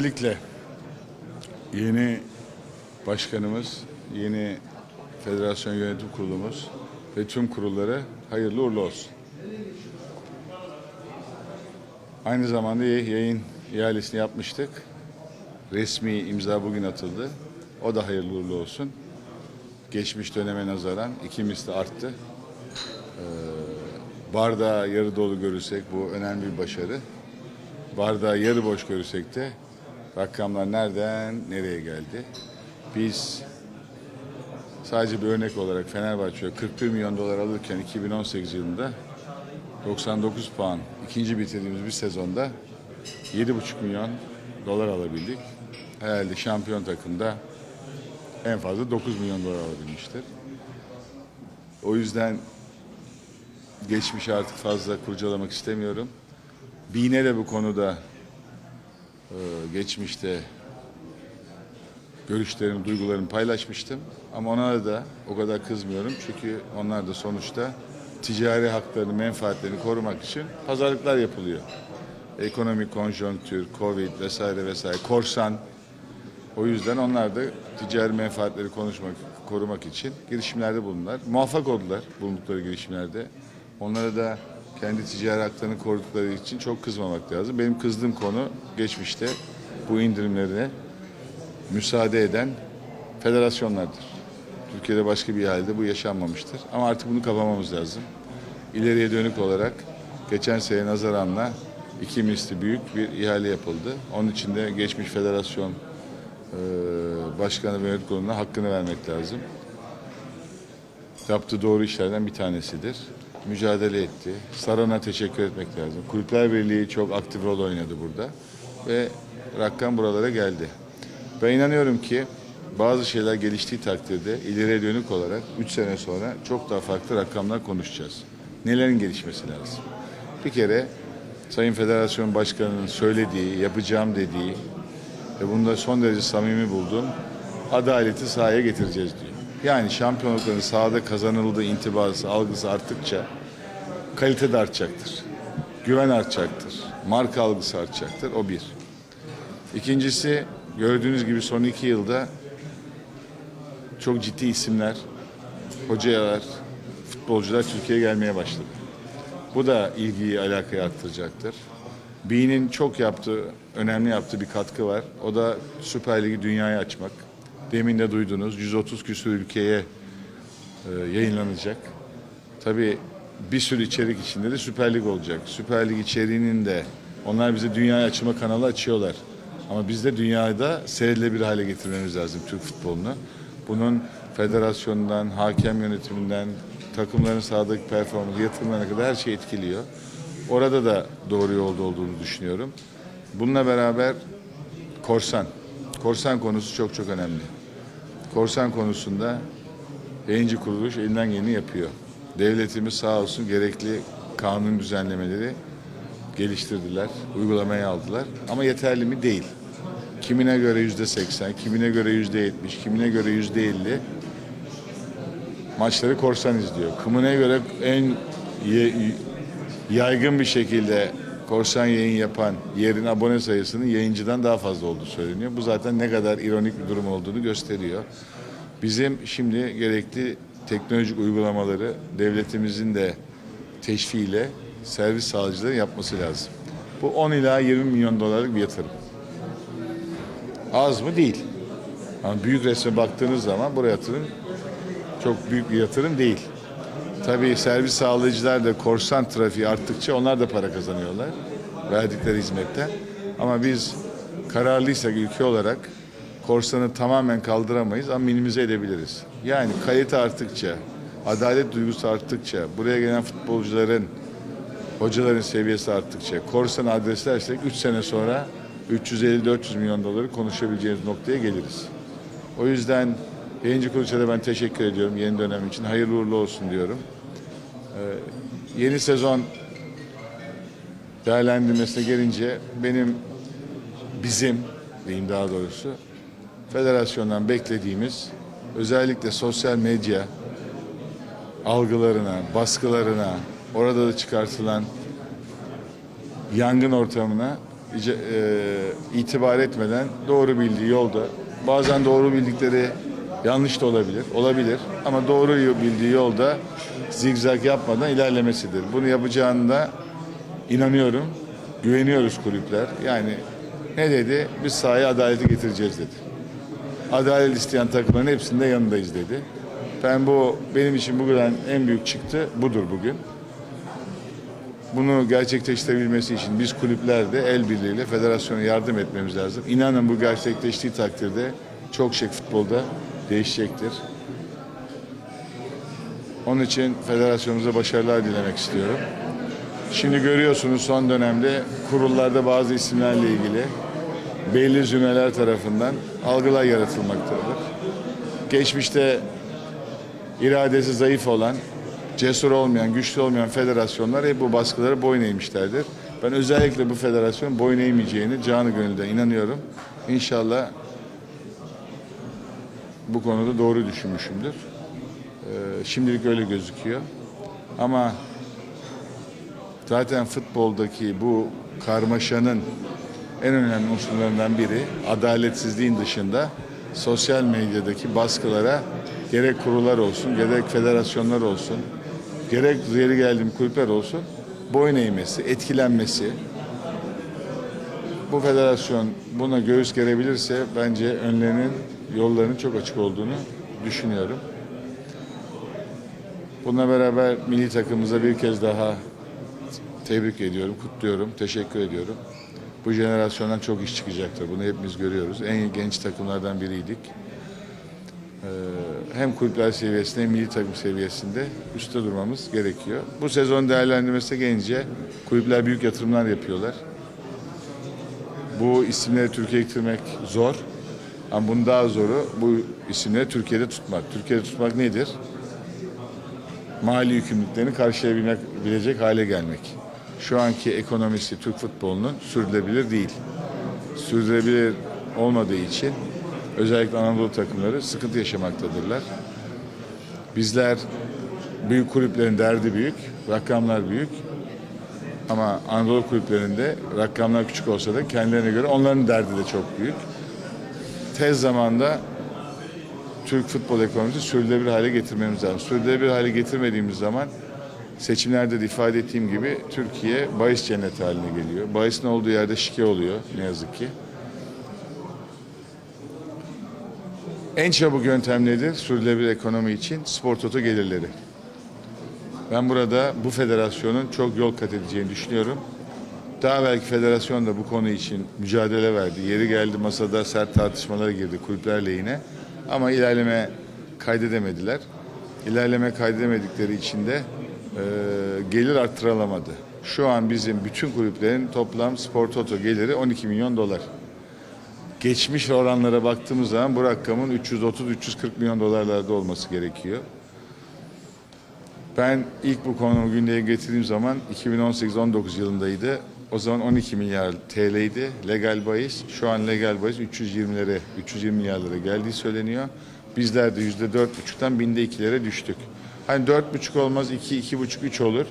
Öncelikle yeni başkanımız, yeni federasyon yönetim kurulumuz ve tüm kurulları hayırlı uğurlu olsun. Aynı zamanda yay- yayın ihalesini yapmıştık. Resmi imza bugün atıldı. O da hayırlı uğurlu olsun. Geçmiş döneme nazaran iki misli arttı. Ee, bardağı yarı dolu görürsek bu önemli bir başarı. Bardağı yarı boş görürsek de rakamlar nereden nereye geldi? Biz sadece bir örnek olarak Fenerbahçe'ye 41 milyon dolar alırken 2018 yılında 99 puan ikinci bitirdiğimiz bir sezonda 7,5 milyon dolar alabildik. Herhalde şampiyon takımda en fazla 9 milyon dolar alabilmiştir. O yüzden geçmişi artık fazla kurcalamak istemiyorum. Bine de bu konuda geçmişte görüşlerimi, duygularımı paylaşmıştım. Ama ona da o kadar kızmıyorum. Çünkü onlar da sonuçta ticari haklarını, menfaatlerini korumak için pazarlıklar yapılıyor. Ekonomik konjonktür, Covid vesaire vesaire, korsan. O yüzden onlar da ticari menfaatleri konuşmak, korumak için girişimlerde bulundular. Muvaffak oldular bulundukları girişimlerde. Onlara da kendi ticari haklarını korudukları için çok kızmamak lazım. Benim kızdığım konu geçmişte bu indirimlerine müsaade eden federasyonlardır. Türkiye'de başka bir halde bu yaşanmamıştır. Ama artık bunu kapamamız lazım. İleriye dönük olarak geçen sene nazaranla iki misli büyük bir ihale yapıldı. Onun için de geçmiş federasyon e, başkanı ve yönetim kuruluna hakkını vermek lazım. Yaptığı doğru işlerden bir tanesidir. Mücadele etti. Saran'a teşekkür etmek lazım. Kulüpler Birliği çok aktif rol oynadı burada. Ve rakam buralara geldi. Ben inanıyorum ki bazı şeyler geliştiği takdirde ileriye dönük olarak 3 sene sonra çok daha farklı rakamlar konuşacağız. Nelerin gelişmesi lazım? Bir kere Sayın Federasyon Başkanı'nın söylediği, yapacağım dediği ve bunda son derece samimi buldum. Adaleti sahaya getireceğiz diyor. Yani şampiyonlukların sahada kazanıldığı intibası, algısı arttıkça kalite de artacaktır. Güven artacaktır. Marka algısı artacaktır. O bir. İkincisi gördüğünüz gibi son iki yılda çok ciddi isimler, hocalar, futbolcular Türkiye'ye gelmeye başladı. Bu da ilgiyi, alakayı arttıracaktır. B'nin çok yaptığı, önemli yaptığı bir katkı var. O da Süper Lig'i dünyaya açmak. Demin de duydunuz 130 küsur ülkeye e, yayınlanacak. Tabii bir sürü içerik içinde de Süper Lig olacak. Süper Lig içeriğinin de onlar bize dünyaya açma kanalı açıyorlar. Ama biz de dünyada seyredilebilir hale getirmemiz lazım Türk futbolunu. Bunun federasyondan, hakem yönetiminden, takımların sahadaki performansı, yatırımlarına kadar her şey etkiliyor. Orada da doğru yolda olduğunu düşünüyorum. Bununla beraber korsan. Korsan konusu çok çok önemli. Korsan konusunda yayıncı kuruluş elinden geleni yapıyor. Devletimiz sağ olsun gerekli kanun düzenlemeleri geliştirdiler, uygulamaya aldılar. Ama yeterli mi? Değil. Kimine göre yüzde seksen, kimine göre yüzde yetmiş, kimine göre yüzde elli maçları korsan izliyor. Kimine göre en yaygın bir şekilde korsan yayın yapan yerin abone sayısının yayıncıdan daha fazla olduğu söyleniyor. Bu zaten ne kadar ironik bir durum olduğunu gösteriyor. Bizim şimdi gerekli teknolojik uygulamaları devletimizin de teşviğiyle servis sağlayıcıları yapması lazım. Bu 10 ila 20 milyon dolarlık bir yatırım. Az mı? Değil. Ama büyük resme baktığınız zaman buraya yatırım çok büyük bir yatırım değil. Tabii servis sağlayıcılar da korsan trafiği arttıkça onlar da para kazanıyorlar verdikleri hizmetten. Ama biz kararlıysak ülke olarak korsanı tamamen kaldıramayız ama minimize edebiliriz. Yani kalite arttıkça, adalet duygusu arttıkça, buraya gelen futbolcuların, hocaların seviyesi arttıkça, korsanı adreslersek 3 sene sonra 350-400 milyon doları konuşabileceğimiz noktaya geliriz. O yüzden yayıncı kuruluşa da ben teşekkür ediyorum yeni dönem için. Hayırlı uğurlu olsun diyorum. Ee, yeni sezon değerlendirmesine gelince benim bizim diyeyim daha doğrusu federasyondan beklediğimiz özellikle sosyal medya algılarına, baskılarına, orada da çıkartılan yangın ortamına e, itibar etmeden doğru bildiği yolda bazen doğru bildikleri yanlış da olabilir. Olabilir ama doğru bildiği yolda zigzag yapmadan ilerlemesidir. Bunu yapacağında inanıyorum. Güveniyoruz kulüpler. Yani ne dedi? Biz sahaya adaleti getireceğiz dedi. Adalet isteyen takımların hepsinde yanındayız dedi. Ben bu benim için bugün en büyük çıktı budur bugün. Bunu gerçekleştirebilmesi için biz kulüplerde el birliğiyle federasyona yardım etmemiz lazım. İnanın bu gerçekleştiği takdirde çok şey futbolda değişecektir. Onun için federasyonumuza başarılar dilemek istiyorum. Şimdi görüyorsunuz son dönemde kurullarda bazı isimlerle ilgili belli zümreler tarafından algılar yaratılmaktadır. Geçmişte iradesi zayıf olan, cesur olmayan, güçlü olmayan federasyonlar hep bu baskılara boyun eğmişlerdir. Ben özellikle bu federasyon boyun eğmeyeceğini canı gönülden inanıyorum. İnşallah bu konuda doğru düşünmüşümdür. Ee, şimdilik öyle gözüküyor. Ama zaten futboldaki bu karmaşanın en önemli unsurlarından biri adaletsizliğin dışında sosyal medyadaki baskılara gerek kurullar olsun, gerek federasyonlar olsun, gerek yeri geldiğim kulüpler olsun boyun eğmesi, etkilenmesi. Bu federasyon buna göğüs gerebilirse bence önlerinin, yollarının çok açık olduğunu düşünüyorum. Bununla beraber milli takımımıza bir kez daha tebrik ediyorum, kutluyorum, teşekkür ediyorum. Bu jenerasyondan çok iş çıkacaktır. Bunu hepimiz görüyoruz. En genç takımlardan biriydik. Ee, hem kulüpler seviyesinde hem milli takım seviyesinde üstte durmamız gerekiyor. Bu sezon değerlendirmesi gelince kulüpler büyük yatırımlar yapıyorlar. Bu isimleri Türkiye'ye getirmek zor. Ama bunun daha zoru bu isimleri Türkiye'de tutmak. Türkiye'de tutmak nedir? mali yükümlülüklerini karşılayabilecek hale gelmek. Şu anki ekonomisi Türk futbolunun sürdürülebilir değil. Sürdürülebilir olmadığı için özellikle Anadolu takımları sıkıntı yaşamaktadırlar. Bizler büyük kulüplerin derdi büyük, rakamlar büyük. Ama Anadolu kulüplerinde rakamlar küçük olsa da kendilerine göre onların derdi de çok büyük. Tez zamanda Türk futbol ekonomisi sürdürülebilir hale getirmemiz lazım. Sürdürülebilir hale getirmediğimiz zaman seçimlerde de ifade ettiğim gibi Türkiye bahis cenneti haline geliyor. Bahisin olduğu yerde şike oluyor ne yazık ki. En çabuk yöntem nedir? Sürdürülebilir ekonomi için spor toto gelirleri. Ben burada bu federasyonun çok yol kat edeceğini düşünüyorum. Daha belki federasyon da bu konu için mücadele verdi. Yeri geldi masada sert tartışmalara girdi kulüpler lehine. Ama ilerleme kaydedemediler. İlerleme kaydedemedikleri için de e, gelir arttırılamadı. Şu an bizim bütün kulüplerin toplam spor toto geliri 12 milyon dolar. Geçmiş oranlara baktığımız zaman bu rakamın 330-340 milyon dolarlarda olması gerekiyor. Ben ilk bu konumu gündeme getirdiğim zaman 2018-19 yılındaydı. O zaman 12 milyar TL'ydi legal bahis. Şu an legal bahis 320'lere, 320 milyarlara geldiği söyleniyor. Bizler de %4,5'tan binde ikilere düştük. Hani 4,5 olmaz, 2, 2,5, 3 olur.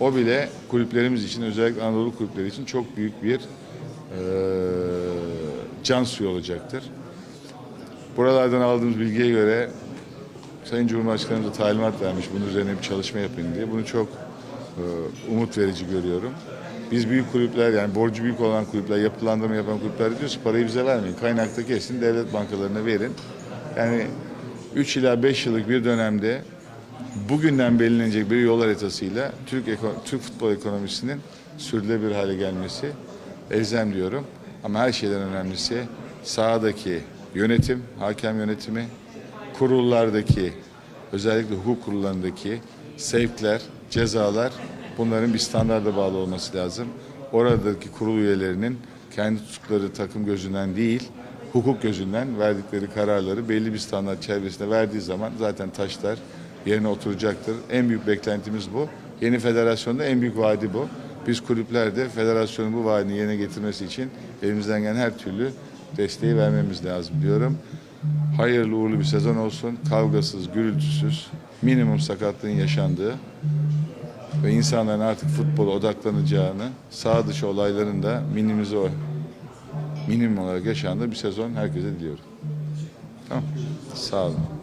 O bile kulüplerimiz için, özellikle Anadolu kulüpleri için çok büyük bir eee can suyu olacaktır. Buralardan aldığımız bilgiye göre Sayın Cumhurbaşkanımız da talimat vermiş bunun üzerine bir çalışma yapın diye. Bunu çok e, umut verici görüyorum. Biz büyük kulüpler yani borcu büyük olan kulüpler, yapılandırma yapan kulüpler diyoruz parayı bize vermeyin. Kaynakta kesin devlet bankalarına verin. Yani 3 ila 5 yıllık bir dönemde bugünden belirlenecek bir yol haritasıyla Türk, Türk futbol ekonomisinin sürdürülebilir hale gelmesi elzem diyorum. Ama her şeyden önemlisi sahadaki yönetim, hakem yönetimi, kurullardaki özellikle hukuk kurullarındaki sevkler, cezalar bunların bir standarda bağlı olması lazım. Oradaki kurul üyelerinin kendi tuttukları takım gözünden değil, hukuk gözünden verdikleri kararları belli bir standart çerçevesinde verdiği zaman zaten taşlar yerine oturacaktır. En büyük beklentimiz bu. Yeni federasyonda en büyük vaadi bu. Biz kulüplerde federasyonun bu vaadini yerine getirmesi için elimizden gelen her türlü desteği vermemiz lazım diyorum. Hayırlı uğurlu bir sezon olsun. Kavgasız, gürültüsüz, minimum sakatlığın yaşandığı ve insanların artık futbola odaklanacağını, sağ dışı olayların da minimize minimum olarak yaşandığı bir sezon herkese diliyorum. Tamam. Sağ olun.